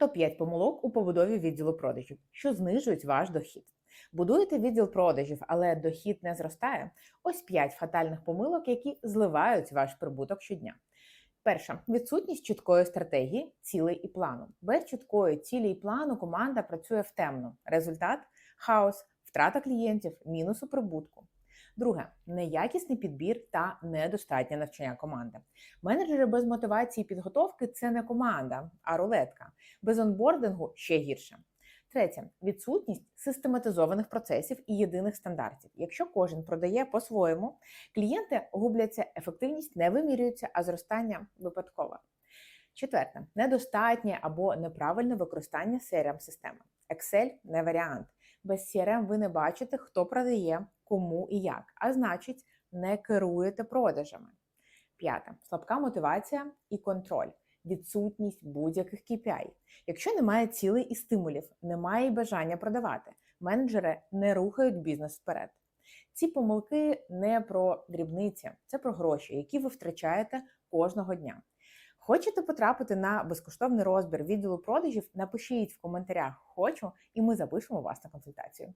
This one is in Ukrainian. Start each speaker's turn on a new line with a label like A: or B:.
A: Топ-5 помилок у побудові відділу продажів, що знижують ваш дохід. Будуєте відділ продажів, але дохід не зростає. Ось 5 фатальних помилок, які зливають ваш прибуток щодня. Перша відсутність чіткої стратегії, цілей і плану. Без чіткої цілі і плану команда працює в темну. Результат хаос, втрата клієнтів, мінус у прибутку. Друге неякісний підбір та недостатнє навчання команди. Менеджери без мотивації і підготовки це не команда, а рулетка. Без онбордингу ще гірше. Третє відсутність систематизованих процесів і єдиних стандартів. Якщо кожен продає по-своєму, клієнти губляться, ефективність не вимірюється, а зростання випадкове. Четверте недостатнє або неправильне використання crm системи Excel не варіант. Без CRM ви не бачите, хто продає, кому і як, а значить, не керуєте продажами. П'яте слабка мотивація і контроль, відсутність будь-яких KPI. Якщо немає цілей і стимулів, немає і бажання продавати, менеджери не рухають бізнес вперед. Ці помилки не про дрібниці, це про гроші, які ви втрачаєте кожного дня. Хочете потрапити на безкоштовний розбір відділу продажів? Напишіть в коментарях Хочу, і ми запишемо вас на консультацію.